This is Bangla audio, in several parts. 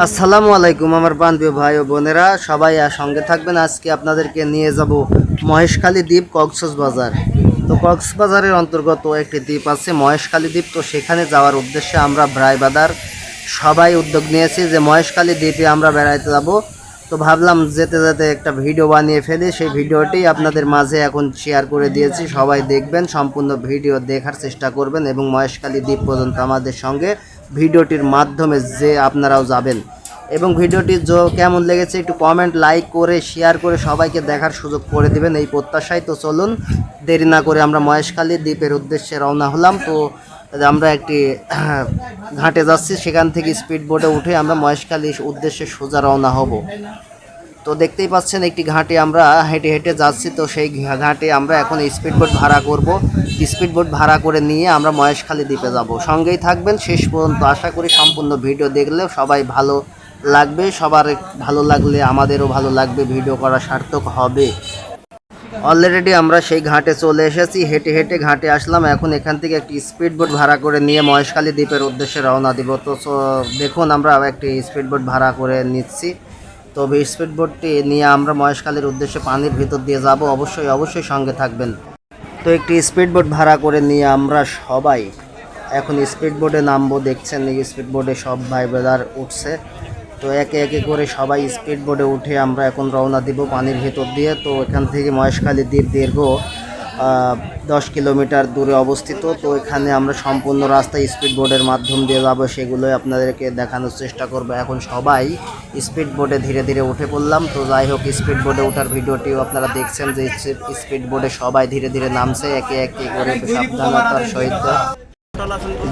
আসসালামু আলাইকুম আমার বান্ধবী ভাই ও বোনেরা, সবাই আর সঙ্গে থাকবেন। আজকে আপনাদেরকে নিয়ে যাব মহেশখালী দ্বীপ কক্সবাজার। তো কক্সবাজারের অন্তর্গত একটি দ্বীপ আছে মহেশখালী দ্বীপ। তো সেখানে যাওয়ার উদ্দেশ্যে আমরা ব্রাইবাদার সবাই উদ্যোগ নিয়েছি যে মহেশখালী দ্বীপে আমরা বেড়াইতে যাব। তো ভাবলাম যেতে যেতে একটা ভিডিও বানিয়ে ফেলি। সেই ভিডিওটি আপনাদের মাঝে এখন শেয়ার করে দিয়েছি। সবাই দেখবেন, সম্পূর্ণ ভিডিও দেখার চেষ্টা করবেন এবং মহেশখালী দ্বীপ পর্যন্ত আমাদের সঙ্গে ভিডিওটির মাধ্যমে যে আপনারাও যাবেন। এবং ভিডিওটি য- কেমন লেগেছে একটু কমেন্ট লাইক করে শেয়ার করে সবাইকে দেখার সুযোগ করে দিবেন এই প্রত্যাশায়। তো চলুন, দেরি না করে আমরা মহেশখালী দ্বীপের উদ্দেশ্যে রওনা হলাম। তো আমরা একটি ঘাটে যাচ্ছি, সেখান থেকে স্পিড বোটে উঠে আমরা মহেশখালীর উদ্দেশ্যে সোজা রওনা হব। তো দেখতেই পাচ্ছেন একটি ঘাটে আমরা হেঁটে হেঁটে যাচ্ছি। তো সেই ঘাটে আমরা এখন স্পিড বোট ভাড়া করব। স্পিড বোট ভাড়া করে নিয়ে আমরা মহেশখালী দ্বীপে যাব। সঙ্গেই থাকবেন। শেষ পর্যন্ত আশা করি সম্পূর্ণ ভিডিও দেখলেও সবাই ভালো লাগবে। সবার ভালো লাগলে আমাদেরও ভালো লাগবে। ভিডিও করা সার্থক হবে। অলরেডি আমরা সেই ঘাটে চলে এসেছি। হেঁটে হেঁটে ঘাটে আসলাম। এখন এখান থেকে একটি স্পিড বোট ভাড়া করে নিয়ে মহেশখালী দ্বীপের উদ্দেশ্যে রওনা দিব। তো দেখুন আমরা একটি স্পিড বোট ভাড়া করে নিচ্ছি। তো স্পিড বোটটি নিয়ে আমরা মহেশখালীর উদ্দেশ্যে পানির ভিতর দিয়ে যাব। অবশ্যই অবশ্যই সঙ্গে থাকবেন। তো একটি স্পিড বোট ভাড়া করে নিয়ে আমরা সবাই এখন স্পিড বোটে নামবো। দেখছেন এই স্পিড বোটে সব ভাই ব্রাদার উঠছে। তো একে একে করে সবাই স্পিড বোটে উঠে আমরা এখন রওনা দিব পানির ভেতর দিয়ে। তো এখান থেকে মহেশখালী দ্বীপ দীর্ঘ দশ কিলোমিটার দূরে অবস্থিত। তো এখানে আমরা সম্পূর্ণ রাস্তায় স্পিড বোর্ডের মাধ্যম দিয়ে যাব, সেগুলোই আপনাদেরকে দেখানোর চেষ্টা করব। এখন সবাই স্পিড বোটে ধীরে ধীরে উঠে পড়লাম। তো যাই হোক স্পিড বোর্ডে ওঠার ভিডিওটিও আপনারা দেখছেন যে স্পিড বোর্ডে সবাই ধীরে ধীরে নামছে, একে একে করে সাবধানতার সহিত।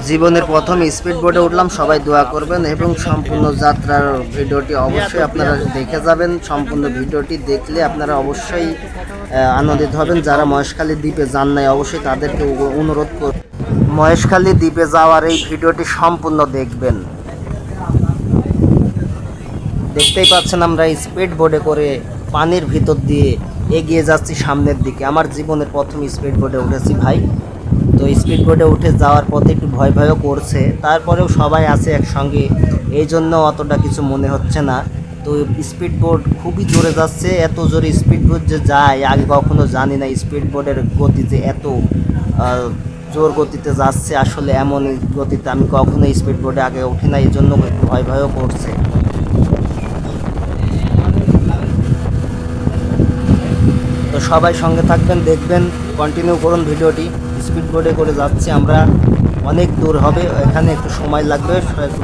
জীবনের প্রথম স্পিড বোটে উঠলাম, সবাই দোয়া করবেন এবং সম্পূর্ণ যাত্রার ভিডিওটি অবশ্যই আপনারা দেখে যাবেন, সম্পূর্ণ ভিডিওটি দেখলে আপনারা অবশ্যই আনন্দিত হবেন। যারা মহেশখালী দ্বীপে যান নাই, অবশ্যই তাদেরকে অনুরোধ কর মহেশখালী দ্বীপে যাওয়ার এই ভিডিওটি সম্পূর্ণ দেখবেন। দেখতেই পাচ্ছেন আমরা স্পিড বোর্ডে করে পানির ভিতর দিয়ে এগিয়ে যাচ্ছি সামনের দিকে। আমার জীবনের প্রথম স্পিড বোর্ডে উঠেছি ভাই। তো স্পিড বোর্ডে উঠে যাওয়ার পথে একটু ভয় ভয়ও করছে। তারপরেও সবাই আছে একসঙ্গে। এই জন্য অতটা কিছু মনে হচ্ছে না। তো স্পিড বোর্ড খুবই জোরে যাচ্ছে। এত জোরে স্পিড বোর্ড যে যায়, আগে কখনো জানি না স্পিড বোর্ডের গতি যে এত জোর গতিতে যাচ্ছে। আসলে এমন গতিতে আমি কখনো স্পিড বোর্ডে আগে উঠি না। এই জন্য একটু ভয় ভয়ও করছে। তো সবাই সঙ্গে থাকবেন, দেখবেন কন্টিনিউ করুন ভিডিওটি। স্পিড বোর্ডে করে যাচ্ছি, আমরা অনেক দূর হবে, এখানে একটু সময় লাগবে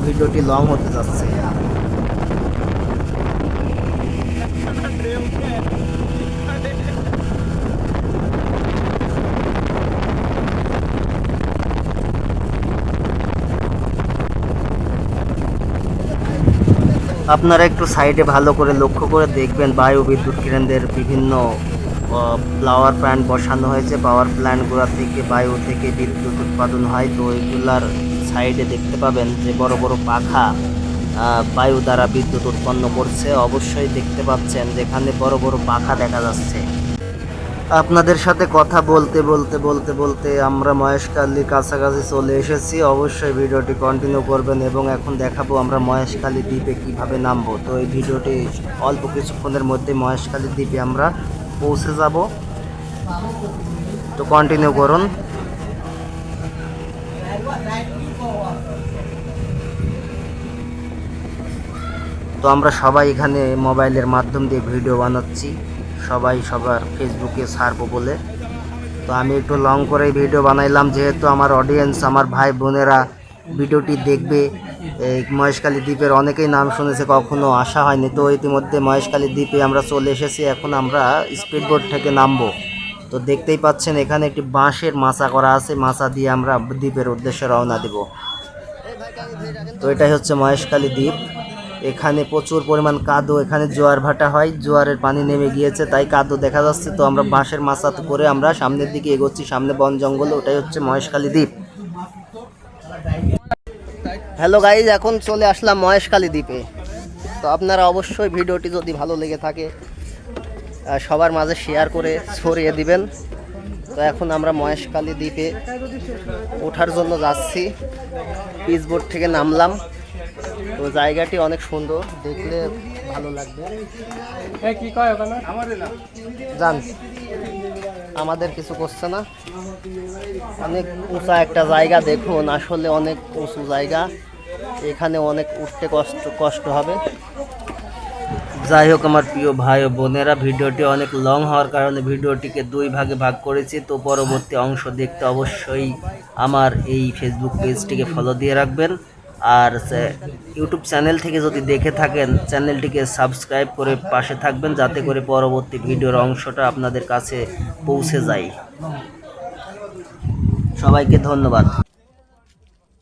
ভিডিওটি লং হতে যাচ্ছে। আপনারা একটু সাইডে ভালো করে লক্ষ্য করে দেখবেন বায়ু বিদ্যুৎ কেন্দ্রের বিভিন্ন ফ্লাওয়ার প্ল্যান্ট বসানো হয়েছে। পাওয়ার প্ল্যান্টগুলো থেকে বায়ু থেকে বিদ্যুৎ উৎপাদন হয়। তো ওইগুলার সাইডে দেখতে পাবেন যে বড় বড় পাখা বায়ু দ্বারা বিদ্যুৎ উৎপন্ন করছে। অবশ্যই দেখতে পাচ্ছেন যেখানে বড় বড় পাখা দেখা যাচ্ছে। আপনাদের সাথে কথা বলতে বলতে বলতে বলতে আমরা মহেশখালীর কাছাকাছি চলে এসেছি। অবশ্যই ভিডিওটি কন্টিনিউ করবেন এবং এখন দেখাবো আমরা মহেশখালী দ্বীপে কীভাবে নামবো। তো এই ভিডিওটি অল্প কিছুক্ষণের মধ্যে মহেশখালী দ্বীপে আমরা পৌঁছে যাব। তো কন্টিনিউ করুন। তো আমরা সবাই এখানে মোবাইলের মাধ্যম দিয়ে ভিডিও বানাচ্ছি। সবাই সবার ফেসবুকে ছাড়বো বলে। তো আমি একটু লং করে ভিডিও বানাইলাম, যেহেতু আমার অডিয়েন্স আমার ভাই বোনেরা ভিডিওটি দেখবে। এই মহেশখালী দ্বীপের অনেকেই নাম শুনেছে, কখনো আসা হয়নি। তো ইতিমধ্যে মহেশখালী দ্বীপে আমরা চলে এসেছি, এখন আমরা স্পিড বোট থেকে নামবো। তো দেখতেই পাচ্ছেন, এখানে একটি বাঁশের মাছা করা আছে। মাছা দিয়ে আমরা দ্বীপের উদ্দেশ্যে রওনা দিব। তো এটাই হচ্ছে মহেশখালী দ্বীপ। এখানে প্রচুর পরিমাণ কাদো, এখানে জোয়ার ভাটা হয়। জোয়ারের পানি নেমে গিয়েছে, তাই কাদো দেখা যাচ্ছে। তো আমরা বাঁশের মাচাতে করে আমরা সামনের দিকে এগোচ্ছি, সামনে বন জঙ্গল, ওটাই হচ্ছে মহেশখালী দ্বীপ। হ্যালো গাইজ এখন চলে আসলাম মহেশখালী দ্বীপে। তো আপনারা অবশ্যই ভিডিওটি যদি ভালো লেগে থাকে সবার মাঝে শেয়ার করে ছড়িয়ে দিবেন। তো এখন আমরা মহেশখালী দ্বীপে ওঠার জন্য যাচ্ছি। পিচবোর্ড থেকে নামলাম। তো জায়গাটি অনেক সুন্দর দেখলে ভালো লাগবে। জান আমাদের কিছু করছে না। অনেক উঁচা একটা জায়গা দেখুন, আসলে অনেক উঁচু জায়গা। এখানে অনেক উঠতে কষ্ট কষ্ট হবে। যাই হোক আমার প্রিয় ভাই ও বোনেরা, ভিডিওটি অনেক লং হওয়ার কারণে ভিডিওটিকে দুই ভাগে ভাগ করেছি। তো পরবর্তী অংশ দেখতে অবশ্যই আমার এই ফেসবুক পেজটিকে ফলো দিয়ে রাখবেন। আর ইউটিউব চ্যানেল থেকে যদি দেখে থাকেন চ্যানেলটিকে সাবস্ক্রাইব করে পাশে থাকবেন যাতে করে পরবর্তী ভিডিওর অংশটা আপনাদের কাছে পৌঁছে যায়। সবাইকে ধন্যবাদ।